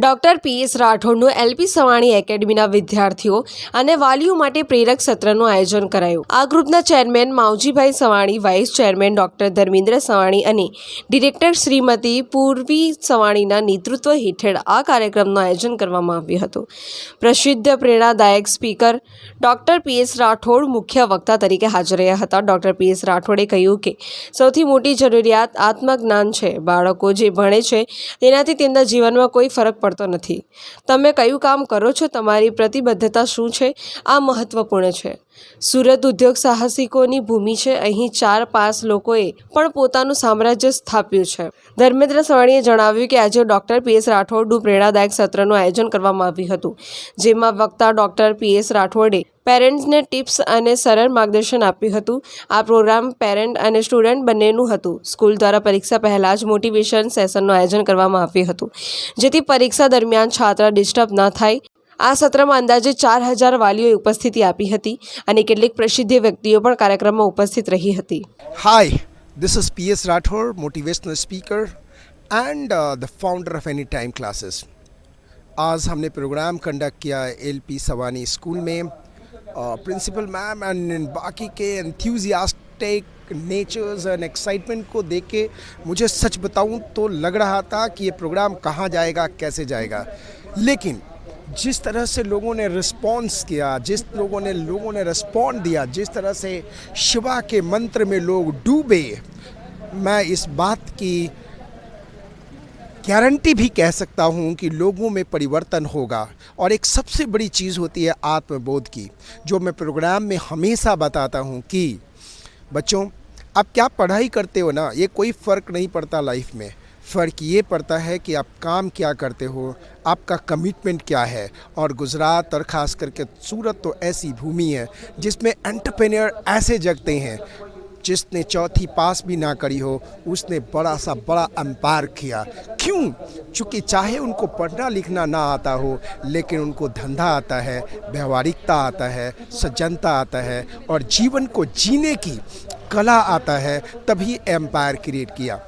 Doctor PS રાઠોડનું LP Savani એકેડમીના વિદ્યાર્થીઓ અને વાલીઓ માટે પ્રેરક સત્રનું આયોજન કરાયું. આ ગ્રુપના chairman Mavjibhai Savani, vice chairman doctor Dharmendra Savani અને ડિરેક્ટર શ્રીમતી પૂર્વી સવાણીના નેતૃત્વ હેઠળ આ કાર્યક્રમનું આયોજન કરવામાં આવ્યું હતું. પ્રસિદ્ધ પ્રેરણાદાયક સ્પીકર ડોક્ટર પીએસ રાઠોડ મુખ્ય વક્તા તરીકે હાજર રહ્યા હતા. ડોક્ટર પીએસ રાઠોડે કહ્યું કે, સૌથી મોટી જરૂરિયાત આત્મજ્ઞાન છે. બાળકો જે ભણે છે તેનાથી તેમના જીવનમાં કોઈ ફરક પડતો નથી. તમે કયું કામ કરો છો તમારી પ્રતિબદ્ધતા શું છે આ મહત્ત્વપૂર્ણ છે. સુરત ઉદ્યોગ સાહસિકોની ભૂમિ છે. અહીં ચાર પાંચ લોકોએ પણ પોતાનું સામ્રાજ્ય સ્થાપ્યું છે. ધર્મેન્દ્ર સવાણીએ જણાવ્યું કે આજે ડોક્ટર પીએસ રાઠોડનું પ્રેરણાદાયક સત્રનું આયોજન કરવામાં આવ્યું હતું, જેમાં વક્તા ડોક્ટર પીએસ રાઠોડે પેરેન્ટ્સને ટિપ્સ અને સરળ માર્ગદર્શન આપ્યું હતું. આ પ્રોગ્રામ પેરેન્ટ અને સ્ટુડન્ટ બંનેનું હતું. સ્કૂલ દ્વારા પરીક્ષા પહેલાં જ મોટિવેશન સેશનનું આયોજન કરવામાં આવ્યું હતું, જેથી પરીક્ષા દરમિયાન છાત્ર ડિસ્ટર્બ ન થાય. આ સત્રમાં અંદાજે ચાર હજાર વાલીઓએ ઉપસ્થિતિ આપી હતી અને કેટલીક પ્રસિદ્ધ વ્યક્તિઓ પણ કાર્યક્રમમાં ઉપસ્થિત રહી હતી Hi, this is PS Rathore, motivational speaker and uh, the founder of Anytime Classes. आज हमने प्रोग्राम कंडक्ट किया एल पी सवानी स्कूल में प्रिंसिपल मैम एंड बाकी के एंथ्यूजियास्टिक नेचर्स एंड एक्साइटमेंट को देख के मुझे सच बताऊं तो लग रहा था कि ये प्रोग्राम कहाँ जाएगा कैसे जाएगा लेकिन जिस तरह से लोगों ने रिस्पॉन्स किया, जिस लोगों ने लोगों ने रिस्पॉन्ड दिया, जिस तरह से शिवा के मंत्र में लोग डूबे, मैं इस बात की गारंटी भी कह सकता हूँ कि लोगों में परिवर्तन होगा। और एक सबसे बड़ी चीज़ होती है आत्मबोध की, जो मैं प्रोग्राम में हमेशा बताता हूँ कि, बच्चों, आप क्या पढ़ाई करते हो ना, ये कोई फ़र्क नहीं पड़ता लाइफ में। फ़र्क ये पड़ता है कि आप काम क्या करते हो, आपका कमिटमेंट क्या है। और गुजरात और ख़ास करके सूरत तो ऐसी भूमि है जिसमें एंटरप्रेन्योर ऐसे जगते हैं, जिसने चौथी पास भी ना करी हो, उसने बड़ा सा बड़ा एम्पायर किया। क्यों? चूँकि चाहे उनको पढ़ना लिखना ना आता हो, लेकिन उनको धंधा आता है, व्यवहारिकता आता है, सज्जनता आता है और जीवन को जीने की कला आता है, तभी एम्पायर क्रिएट किया।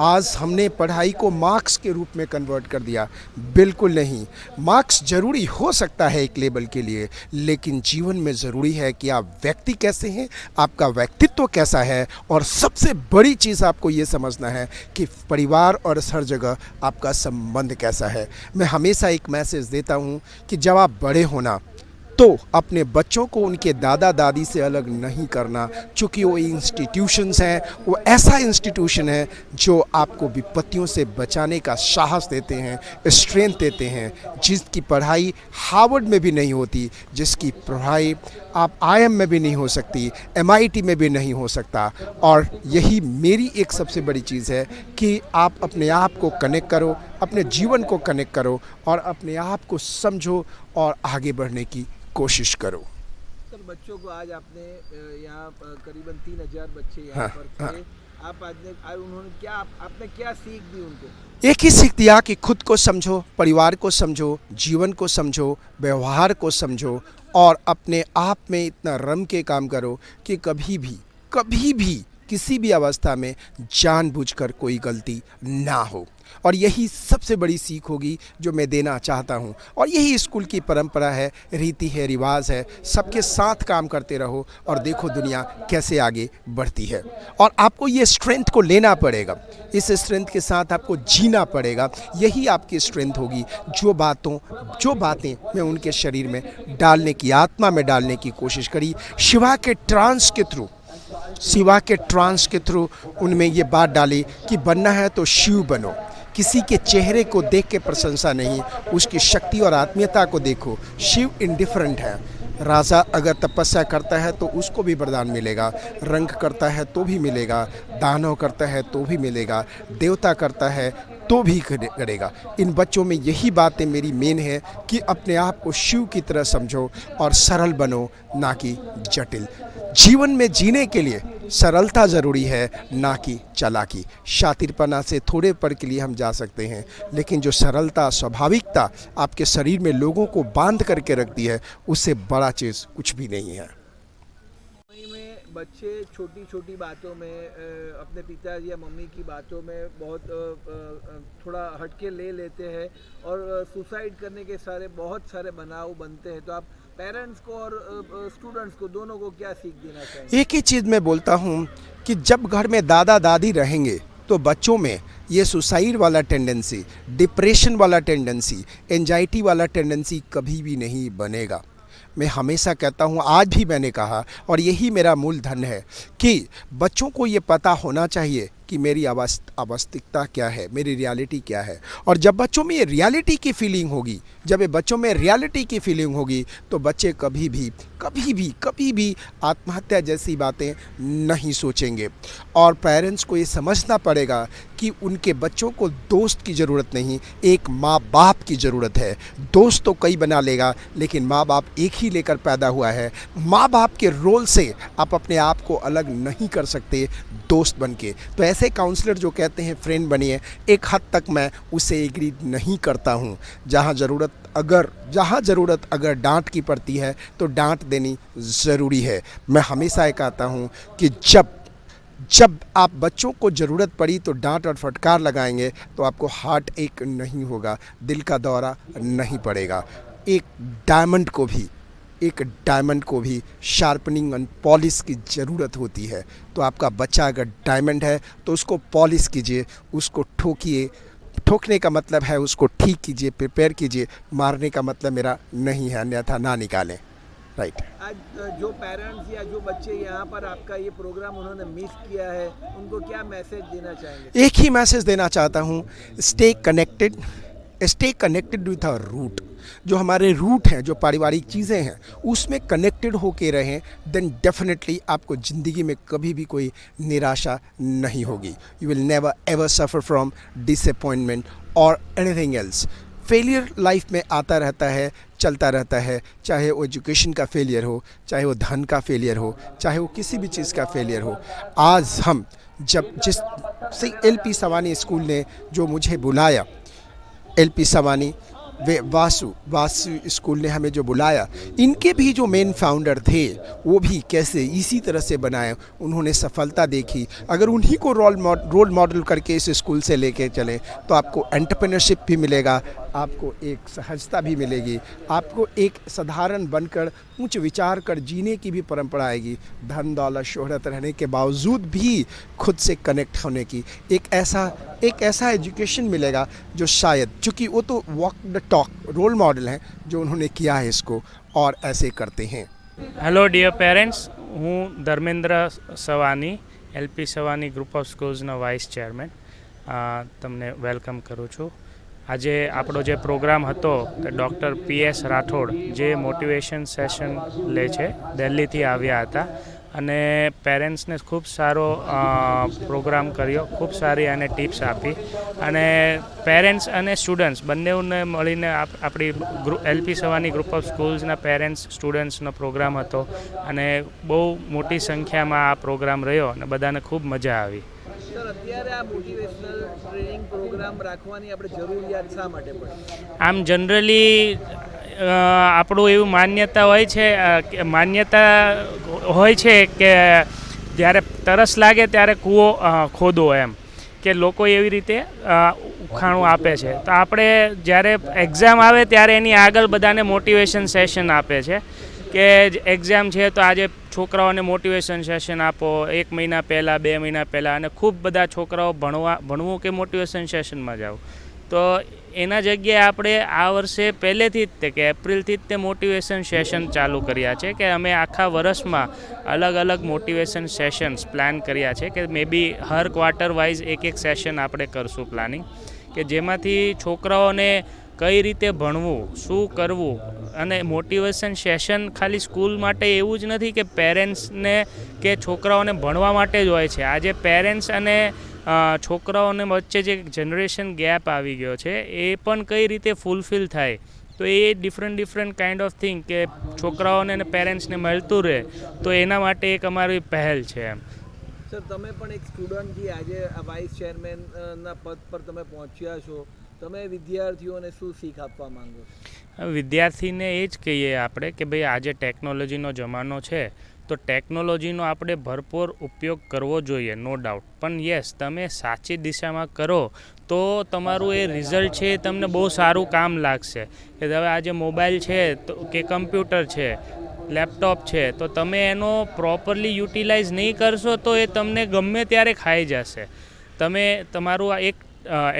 आज हमने पढ़ाई को मार्क्स के रूप में कन्वर्ट कर दिया। बिल्कुल नहीं। मार्क्स ज़रूरी हो सकता है एक लेवल के लिए, लेकिन जीवन में ज़रूरी है कि आप व्यक्ति कैसे हैं, आपका व्यक्तित्व कैसा है, और सबसे बड़ी चीज़ आपको ये समझना है कि परिवार और हर जगह आपका संबंध कैसा है। मैं हमेशा एक मैसेज देता हूँ कि जब आप बड़े होना तो अपने बच्चों को उनके दादा दादी से अलग नहीं करना। चूँकि वो इंस्टीट्यूशंस हैं, वो ऐसा इंस्टीट्यूशन है जो आपको विपत्तियों से बचाने का साहस देते हैं स्ट्रेंथ देते हैं, जिसकी पढ़ाई हार्वर्ड में भी नहीं होती, जिसकी पढ़ाई आप आईएम में भी नहीं हो सकती एमआईटी में भी नहीं हो सकता। और यही मेरी एक सबसे बड़ी चीज़ है कि आप अपने आप को कनेक्ट करो अपने जीवन को कनेक्ट करो और अपने आप को समझो और आगे बढ़ने की कोशिश करो। सर बच्चों को आज आपने यहाँ करीबन तीन हज़ार बच्चे यहाँ हाँ, पर हाँ। थे। आप आज ने आज उन्होंने क्या आप, आपने क्या सीख दी उनको? एक ही सीख दिया कि खुद को समझो परिवार को समझो जीवन को समझो व्यवहार को समझो और अपने आप में इतना रम के काम करो कि कभी भी कभी भी किसी भी अवस्था में जानबूझकर कोई गलती ना हो। और यही सबसे बड़ी सीख होगी जो मैं देना चाहता हूँ। और यही स्कूल की परंपरा है, रीति है, रिवाज है, सबके साथ काम करते रहो और देखो दुनिया कैसे आगे बढ़ती है। और आपको ये स्ट्रेंथ को लेना पड़ेगा। इस स्ट्रेंथ के साथ आपको जीना पड़ेगा। यही आपकी स्ट्रेंथ होगी। जो बातों, जो बातें मैं उनके शरीर में डालने की, आत्मा में डालने की कोशिश करी, शिवा के ट्रांस के थ्रू शिवा के ट्रांस के थ्रू उनमें ये बात डाली कि बनना है तो शिव बनो। किसी के चेहरे को देख के प्रशंसा नहीं, उसकी शक्ति और आत्मीयता को देखो। शिव इनडिफरेंट है। राजा अगर तपस्या करता है तो उसको भी वरदान मिलेगा। रंग करता है तो भी मिलेगा। दानव करता है तो भी मिलेगा। देवता करता है तो भी करेगा इन बच्चों में यही बातें मेरी मेन है कि अपने आप को शिव की तरह समझो और सरल बनो, ना कि जटिल। जीवन में जीने के लिए सरलता ज़रूरी है, ना कि चालाकी। शातिरपना से थोड़े पर के लिए हम जा सकते हैं, लेकिन जो सरलता, स्वाभाविकता आपके शरीर में लोगों को बाँध करके रखती है, उससे बड़ा चीज़ कुछ भी नहीं है। बच्चे छोटी छोटी बातों में अपने पिताजी या मम्मी की बातों में बहुत थोड़ा हटके ले लेते हैं और सुसाइड करने के सारे, बहुत सारे बनाव बनते हैं। तो आप पेरेंट्स को और स्टूडेंट्स को, दोनों को क्या सीख देना चाहेंगे एक ही चीज़ मैं बोलता हूँ कि जब घर में दादा दादी रहेंगे तो बच्चों में ये सुसाइड वाला टेंडेंसी डिप्रेशन वाला टेंडेंसी एंजाइटी वाला टेंडेंसी कभी भी नहीं बनेगा। मैं हमेशा कहता हूँ, आज भी मैंने कहा, और यही मेरा मूल धन है कि बच्चों को ये पता होना चाहिए कि मेरी अवस्थ, अवस्थिकता क्या है, मेरी रियलिटी क्या है। और जब बच्चों में ये रियलिटी की फीलिंग होगी, जब ये बच्चों में रियलिटी की फीलिंग होगी तो बच्चे कभी भी कभी भी कभी भी आत्महत्या जैसी बातें नहीं सोचेंगे। और पेरेंट्स को ये समझना पड़ेगा कि उनके बच्चों को दोस्त की ज़रूरत नहीं, एक माँ बाप की ज़रूरत है। दोस्त तो कई बना लेगा, लेकिन माँ बाप एक ही लेकर पैदा हुआ है। माँ बाप के रोल से आप अपने आप को अलग नहीं कर सकते, दोस्त बन के। तो ऐसे काउंसलर जो कहते हैं फ्रेंड बनिए, एक हद तक मैं उसे एग्री नहीं करता हूँ। जहाँ ज़रूरत अगर, जहाँ ज़रूरत अगर डांट की पड़ती है तो डांट देनी ज़रूरी है। मैं हमेशा ये कहता हूँ कि जब जब आप बच्चों को ज़रूरत पड़ी तो डांट और फटकार लगाएँगे तो आपको हार्ट एक नहीं होगा, दिल का दौरा नहीं पड़ेगा। एक डायमंड को भी एक डायमंड को भी शार्पनिंग एंड पॉलिश की ज़रूरत होती है। तो आपका बच्चा अगर डायमंड है तो उसको पॉलिश कीजिए उसको ठोकिए। ठोकने का मतलब है उसको ठीक कीजिए प्रिपेयर कीजिए। मारने का मतलब मेरा नहीं है अन्यथा ना निकालें। राइट आज जो पेरेंट्स या जो बच्चे यहाँ पर आपका ये प्रोग्राम उन्होंने मिस किया है उनको क्या मैसेज देना चाहेंगे? एक ही मैसेज देना चाहता हूँ stay connected stay connected with our root जो हमारे रूट हैं, जो पारिवारिक चीज़ें हैं, उसमें कनेक्टेड होके रहें देन डेफिनेटली आपको ज़िंदगी में कभी भी कोई निराशा नहीं होगी। You will never ever suffer from disappointment और एनीथिंग एल्स फेलियर लाइफ में आता रहता है, चलता रहता है, चाहे वो एजुकेशन का फेलियर हो, चाहे वो धन का फेलियर हो, चाहे वो किसी भी चीज़ का फेलियर हो। आज हम जब जिस एल पी सवानी स्कूल ने जो मुझे बुलाया एल पी सवानी वे वासु वासु स्कूल ने हमें जो बुलाया, इनके भी जो मेन फाउंडर थे, वो भी कैसे इसी तरह से बनाए, उन्होंने सफलता देखी। अगर उन्हीं को रोल मॉड रोल मॉडल करके इस स्कूल से लेके चलें तो आपको एंटरप्रेन्योरशिप भी मिलेगा, आपको एक सहजता भी मिलेगी, आपको एक साधारण बनकर, उच्च विचार कर जीने की भी परंपरा आएगी। धन, दौलत, शोहरत रहने के बावजूद भी खुद से कनेक्ट होने की। एक ऐसा एक ऐसा एजुकेशन मिलेगा, जो शायद, चूँकि वो तो walk the talk role model हैं जो उन्होंने किया है इसको और ऐसे करते हैं હેલો ડિયર પેરેન્ટ્સ હું Dharmendra Savani LP Savani group of સ્કૂલ્સનો vice chairman અ, તમને વેલકમ કરું છું આજે આપણો જે પ્રોગ્રામ હતો તે ડૉક્ટર પી એસ રાઠોડ જે મોટિવેશન સેશન લે છે દિલ્હીથી આવ્યા હતા અને પેરેન્ટ્સને ખૂબ સારો પ્રોગ્રામ કર્યો ખૂબ સારી એને ટિપ્સ આપી. અને પેરેન્ટ્સ અને સ્ટુડન્ટ્સ બંનેઓને મળીને આપ- આપણી group LP Savani group of સ્કૂલ્સના parents સ્ટુડન્ટ્સનો પ્રોગ્રામ હતો. અને બહુ મોટી સંખ્યામાં આ પ્રોગ્રામ રહ્યો અને બધાને ખૂબ મજા આવી. અત્યારે આ મોટિવેશનલ ટ્રેનિંગ પ્રોગ્રામ રાખવાની આપણે જરૂરિયાત શા માટે પડી? આમ જનરલી આપણું એવું માન્યતા હોય છે માન્યતા હોય છે કે જ્યારે તરસ લાગે ત્યારે કૂવો ખોદો એમ, કે લોકો એવી રીતે ઉખાણું આપે છે. તો આપણે જ્યારે એક્ઝામ આવે ત્યારે એની આગળ બધાને મોટિવેશન સેશન આપે છે, કે એક્ઝામ છે તો આજે છોકરાઓને મોટિવેશન સેશન આપો, એક મહિના પહેલાં, બે મહિના પહેલાં, અને ખૂબ બધા છોકરાઓ ભણવા, ભણવું કે મોટિવેશન સેશનમાં જાઓ. તો એના જગ્યાએ આપણે આ વર્ષે પહેલેથી જ તે કે એપ્રિલથી જ તે મોટિવેશન સેશન ચાલુ કર્યા છે કે અમે આખા વર્ષમાં અલગ અલગ મોટિવેશન સેશન્સ પ્લાન કર્યા છે કે મે બી હર ક્વાર્ટર વાઇઝ એક એક સેશન આપણે કરશું પ્લાનિંગ કે જેમાંથી છોકરાઓને કઈ રીતે ભણવું, શું કરવું અને મોટિવેશન સેશન ખાલી સ્કૂલ માટે એવું જ નથી કે પેરેન્ટ્સને કે છોકરાઓને ભણવા માટે જ હોય છે. આજે પેરેન્ટ્સ અને છોકરાઓને વચ્ચે જે જનરેશન ગેપ આવી ગયો છે એ પણ કઈ રીતે ફૂલફિલ થાય? તો એ different different kind of thing કે છોકરાઓને અને પેરેન્ટ્સને મળતું રહે તો એના માટે એક અમારી પહેલ છે એમ. સર તમે પણ એક સ્ટુડન્ટથી આજે આ વાઇસ ચેરમેનના પદ પર તમે પહોંચ્યા છો તમે વિદ્યાર્થીઓને શું શીખ આપવા માંગો વિદ્યાર્થીને એ જ કહીએ આપણે કે ભાઈ આજે ટેકનોલોજીનો જમાનો છે તો ટેકનોલોજીનો આપણે ભરપૂર ઉપયોગ કરવો જોઈએ નો ડાઉટ પણ યસ તમે સાચી દિશામાં કરો તો તમારું એ રિઝલ્ટ છે એ તમને બહુ સારું કામ લાગશે. કે હવે આજે મોબાઈલ છે તો કે કમ્પ્યુટર છે લેપટોપ છે, તો તમે એનો પ્રોપરલી યુટિલાઇઝ નહીં કરશો તો એ તમને ગમે ત્યારે ખાઈ જશે. તમે તમારું આ એક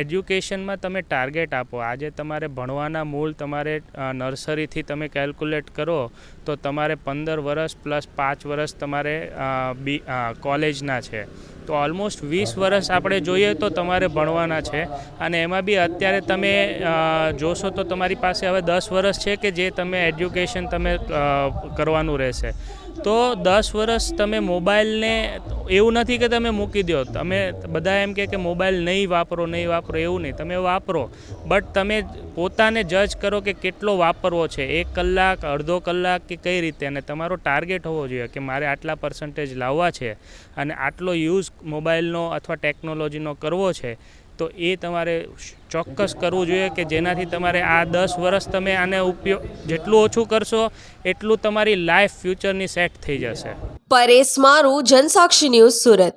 એજ્યુકેશનમાં તમે ટાર્ગેટ આપો. આજે તમારે ભણવાના મૂળ તમારે નર્સરીથી તમે કેલ્ક્યુલેટ કરો, તો તમારે પંદર વર્ષ પ્લસ પાંચ વર્ષ તમારે બી કોલેજના છે. તો ઓલમોસ્ટ વીસ વર્ષ આપણે જોઈએ તો તમારે ભણવાના છે. અને એમાં બી અત્યારે તમે જોશો તો તમારી પાસે હવે દસ વર્ષ છે કે જે તમે એજ્યુકેશન તમે કરવાનું રહેશે. તો દસ વર્ષ તમે મોબાઈલને એવું નથી કે તમે મૂકી દો. તમે બધા એમ કે મોબાઈલ નહીં વાપરો નહીં વાપરો, એવું નહીં. તમે વાપરો. બટ તમે પોતાને જજ કરો કે કેટલો વાપરવો છે. એક કલાક, અડધો કલાક કે કઈ રીતે? અને તમારો ટાર્ગેટ હોવો જોઈએ કે મારે આટલા પર્સન્ટેજ લાવવા છે અને આટલો યુઝ મોબાઈલનો અથવા ટેકનોલોજીનો કરવો છે. તો એ તમારે ચોક્કસ કરવું જોઈએ કે જેનાથી તમારે આ દસ વર્ષ તમે આને ઉપયોગ જેટલું ઓછું કરશો, એટલું તમારી લાઈફ ફ્યુચરની સેટ થઈ જશે. પરેશ મારું, જનસાક્ષી ન્યૂઝ સુરત.